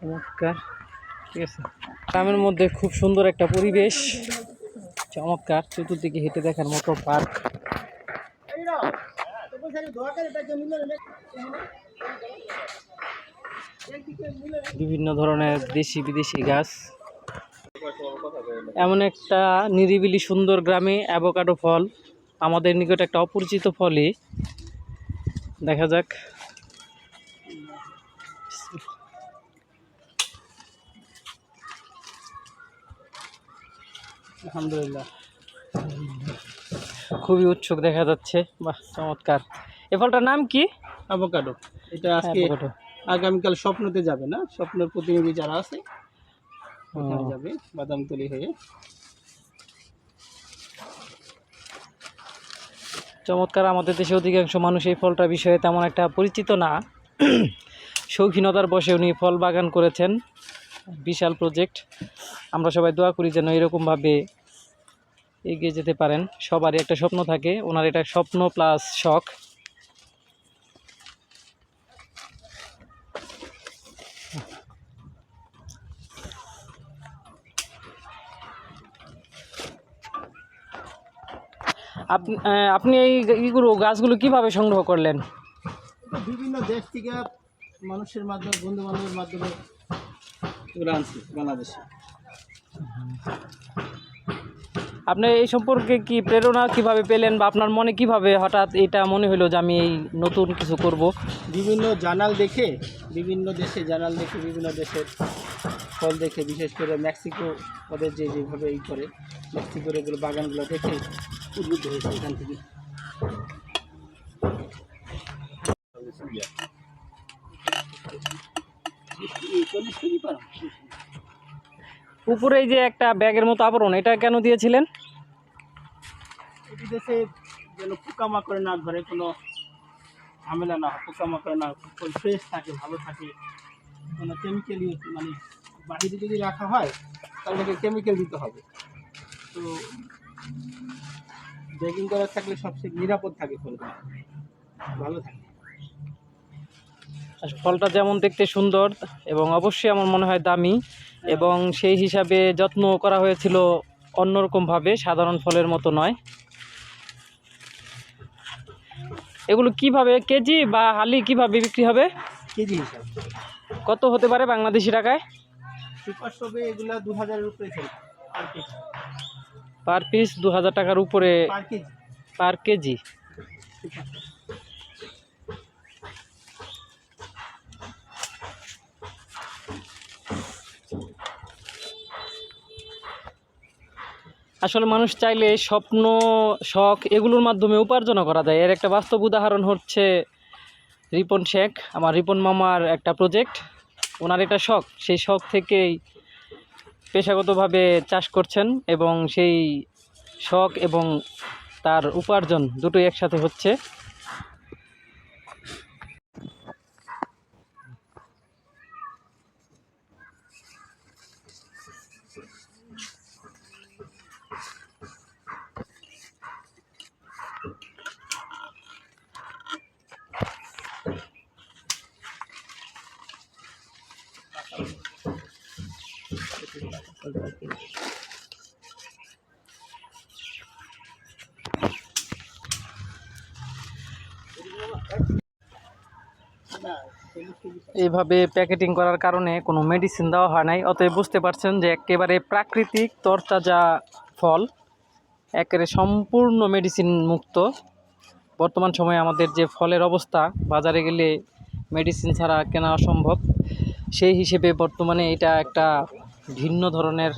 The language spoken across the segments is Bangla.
চমৎকার ঠিক আছে। গ্রামের মধ্যে খুব সুন্দর একটা পরিবেশ। চমৎকার, চতুর্দিকে হেঁটে দেখার মতো পার্ক। বিভিন্ন ধরনের দেশি বিদেশি গাছ। এমন একটা নিরিবিলি সুন্দর গ্রামে অ্যাভোকাডো ফল, আমাদের নিকট একটা অপরিচিত ফলই। দেখা যাক। আলহামদুলিল্লাহ। খুবই উৎসুক দেখা যাচ্ছে বাহ চমৎকার। এ ফলটার নাম কি? অ্যাভোকাডো এটা আজকে আগামীকাল স্বপ্নতে যাবে না? স্বপ্নের প্রতিনিধি যারা আছে ওখানে। যাবে বাদামতলি হয়ে। চমৎকার আমাদের দেশে অধিকাংশ মানুষ এই ফলটা বিষয়ে তেমন একটা পরিচিত না। শৌখিনতার বসে উনি ফল বাগান করেছেন বিশাল প্রজেক্ট আমরা সবাই দোয়া করি যেন এরকমভাবে এগিয়ে যেতে পারেন। সবারই একটা স্বপ্ন থাকে, ওনার এটা স্বপ্ন প্লাস শখ। আপনি আপনি এই ইগুলো গাছগুলো কীভাবে সংগ্রহ করলেন? বিভিন্ন দেশ থেকে মানুষের মাধ্যমে বন্ধু বান্ধবের মাধ্যমে বাংলাদেশে। আপনি এই সম্পর্কে কি প্রেরণা কীভাবে পেলেন বা আপনার মনে কীভাবে হঠাৎ এটা মনে হলো যে আমি এই নতুন কিছু করব? বিভিন্ন জার্নাল দেখে বিভিন্ন দেশে জার্নাল দেখে বিভিন্ন দেশের ফল দেখে বিশেষ করে মেক্সিকো ওদের যে যেভাবে ই করে মেক্সিকোর এগুলো বাগানগুলো দেখে উদ্বুদ্ধ হয়েছে এখান থেকে। চল্লিশ কেজি পারো। উপরে যে একটা ব্যাগের মতো আবরণ, এটা কেন দিয়েছিলেন? এটি দেশে যেন পোকামাকড়ে না কোনো ঝামেলা না পোকামাকড়ে না ফ্রেশ থাকে, ভালো থাকে মানে যদি রাখা হয় দিতে হবে। তো থাকলে সবচেয়ে নিরাপদ থাকে ভালো থাকে। ফলটা যেমন দেখতে সুন্দর এবং অবশ্যই আমার মনে হয় দামি এবং সেই হিসাবে যত্ন করা হয়েছিল অন্যরকমভাবে সাধারণ ফলের মতো নয়। এগুলো কীভাবে কেজি বা হালি কীভাবে বিক্রি হবে? কেজি কত হতে পারে বাংলাদেশি টাকায়? এগুলা দু হাজারের উপরে পার পার পিস দু হাজার টাকার উপরে per KG per KG super shop আসলে মানুষ চাইলে স্বপ্ন, শখ এগুলোর মাধ্যমে উপার্জন করা যায়। এর একটা বাস্তব উদাহরণ হচ্ছে রিপন শেখ, আমার রিপন মামার একটা প্রজেক্ট ওনার এটা শখ, সেই শখ থেকেই পেশাগতভাবে চাষ করছেন এবং সেই শখ এবং তার উপার্জন দুটোই একসাথে হচ্ছে। এইভাবে প্যাকেটিং করার কারণে কোনো মেডিসিন দেওয়া হয় নাই। অতএব বুঝতে পারছেন যে একেবারে প্রাকৃতিক তরতাজা ফল, একেবারে সম্পূর্ণ মেডিসিন মুক্ত। বর্তমান সময়ে আমাদের যে ফলের অবস্থা, বাজারে গেলে মেডিসিন ছাড়া কেনা অসম্ভব। সেই হিসেবে বর্তমানে এটা একটা ভিন্ন ধরনের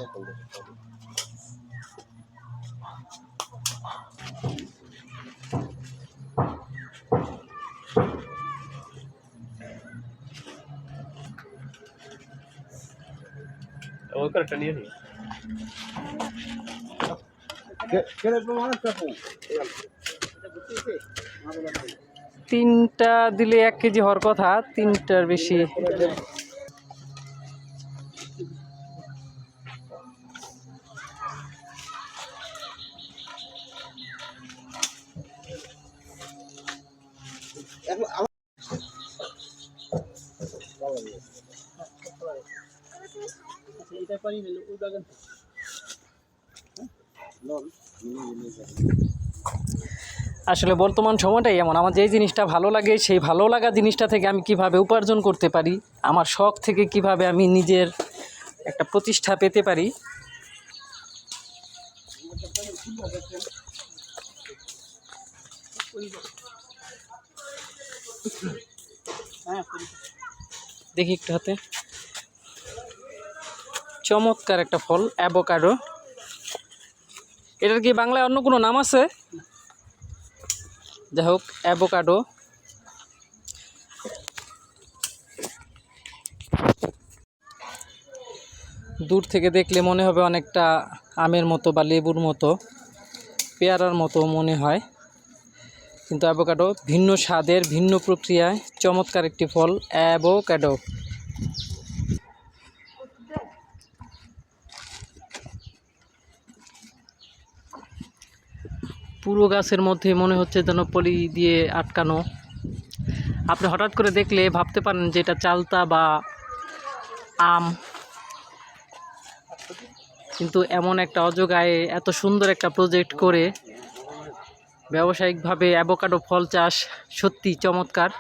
তিনটা দিলে এক কেজি হওয়ার কথা তিনটার বেশি। এটা পারি না ওই বাগান। আসলে বর্তমান সময়টাই এমন। আমার যেই জিনিসটা ভালো লাগে, সেই ভালো লাগা জিনিসটা থেকে আমি কীভাবে উপার্জন করতে পারি, আমার শখ থেকে কীভাবে আমি নিজের একটা প্রতিষ্ঠা পেতে পারি। দেখি একটু হাতে। চমৎকার একটা ফল অ্যাভোকাডো এটার কি বাংলায় অন্য কোনো নাম আছে? যাই হোক অ্যাভোকাডো দূর থেকে দেখলে মনে হবে অনেকটা আমের মতো বা লেবুর মতো, পেয়ারার মতো মনে হয়। কিন্তু অ্যাভোকাডো ভিন্ন স্বাদের, ভিন্ন প্রক্রিয়ায় চমৎকার একটি ফল অ্যাভোকাডো পুরো গাছের মধ্যে মনে হচ্ছে যেন পলি দিয়ে আটকানো। আপনি হঠাৎ করে দেখলে ভাবতে পারেন যে এটা চালতা বা আম। কিন্তু এমন একটা অজগায়ে এত সুন্দর একটা প্রজেক্ট করে ব্যবসায়িকভাবে অ্যাভোকাডো ফল চাষ সত্যি চমৎকার।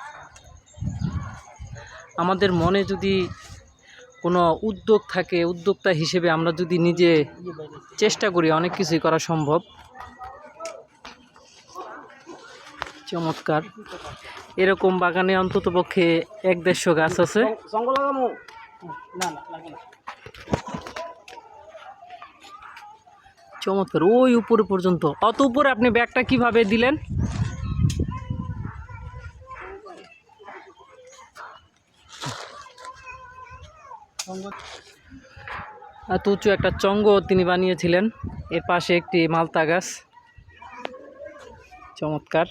আমাদের মনে যদি কোনো উদ্যোগ থাকে, উদ্যোক্তা হিসেবে আমরা যদি নিজে চেষ্টা করি অনেক কিছুই করা সম্ভব। চমৎকার। এরকম বাগানে অন্তত পক্ষে এক দেড়শো গাছ আছে। চমৎকার ওই উপরে পর্যন্ত। অত উপরে আপনি ব্যাগটা কীভাবে দিলেন? এত উঁচু একটা চঙ্গ তিনি বানিয়েছিলেন। এর পাশে একটি মালতা গাছ। চমৎকার।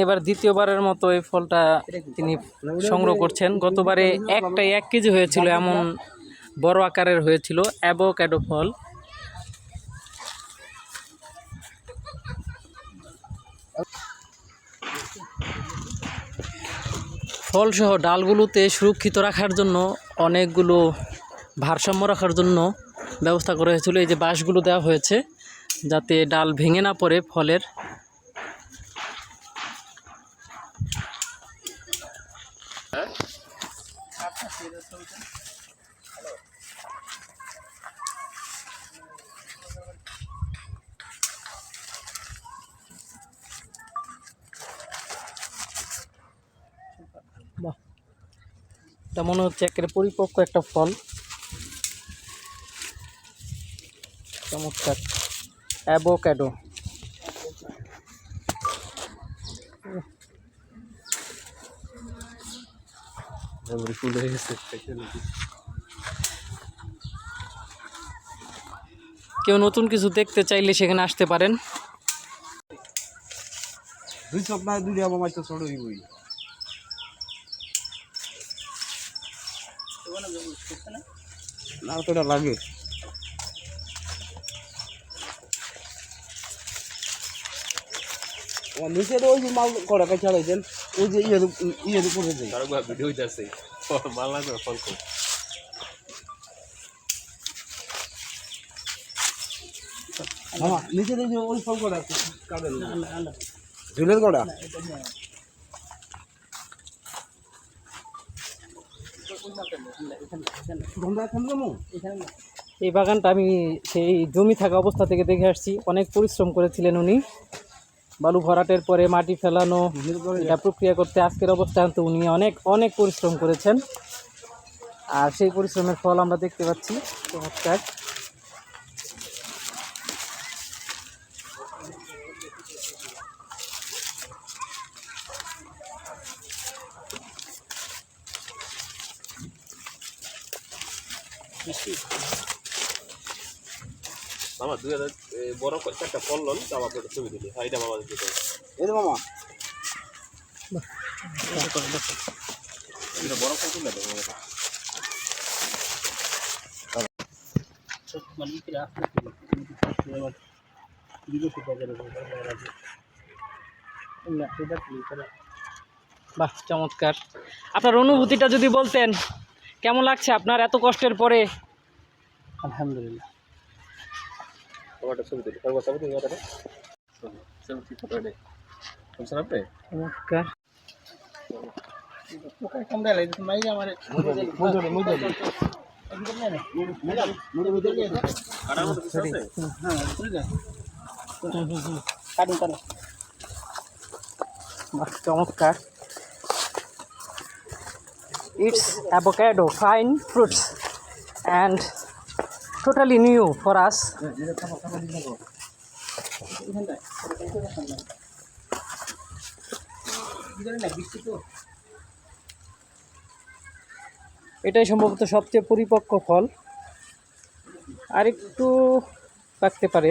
এবার দ্বিতীয়বারের মতো এই ফলটা তিনি সংগ্রহ করছেন। গতবারে একটাই এক কেজি হয়েছিল, এমন বড় আকারের হয়েছিল অ্যাভোক্যাডো ফল। ফলসহ ডালগুলোতে সুরক্ষিত রাখার জন্য, অনেকগুলো ভারসাম্য রাখার জন্য ব্যবস্থা করা হয়েছিল। এই যে বাঁশগুলো দেওয়া হয়েছে, যাতে ডাল ভেঙে না পড়ে ফলের। বাহ এটা মনে হচ্ছে একেবারে পরিপক্ক একটা ফল। চমৎকার। অ্যাভোক্যাডো মেমোরি ফুল হয়ে গেছে কেউ নতুন কিছু দেখতে চাইলে সেখানে আসতে পারেন। দুই সপ্তাহ দুই যাব মাছ তো ছোট না তোটা লাগে। ও নিচে তো ওই যে মাল করা কাছে চালাইছেন ওই যে ইয়ে ইয়ে করে তারক ভাই ভিডিও হইতাছে মাল না ফল কর। হ্যাঁ নিচে ওই যে ওই ফল করা কাদের? না না না। ঝুলের করা এটা হ্যাঁ এখানে এখানে তোমরা এখন কেমন এখানে না এই বাগানটা আমি সেই জমি থাকা অবস্থা থেকে দেখে আসছি। অনেক পরিশ্রম করেছিলেন উনি। বালু ভরাটের পরে মাটি ফেলানো, এটা প্রক্রিয়া করতে আজকের অবস্থান তো উনি অনেক অনেক পরিশ্রম করেছেন। আর সেই পরিশ্রমের ফল আমরা দেখতে পাচ্ছি। চমৎকার মামা দুই হাজার বড় করে চারটা আমাকে একটা ছবি দিলি হ্যাঁ এটা মামা দিতে এই মামা। বড় মামা সব মানে না বাহ চমৎকার। আপনার অনুভূতিটা যদি বলতেন। কেমন লাগছে আপনার এত কষ্টের পরে? আলহামদুলিল্লাহ। তোমার একটা ছবি দিলি কারও ছবি দিলি এটা ছবি ঠিক করে দে শুনছেন আপনি চমৎকার টোটালি নিউ ফর আস এখানটায় ভিতরে না বৃষ্টি তো এটাই সম্ভবত সবচেয়ে পরিপক্ক ফল। আর একটু পাকতে পারে।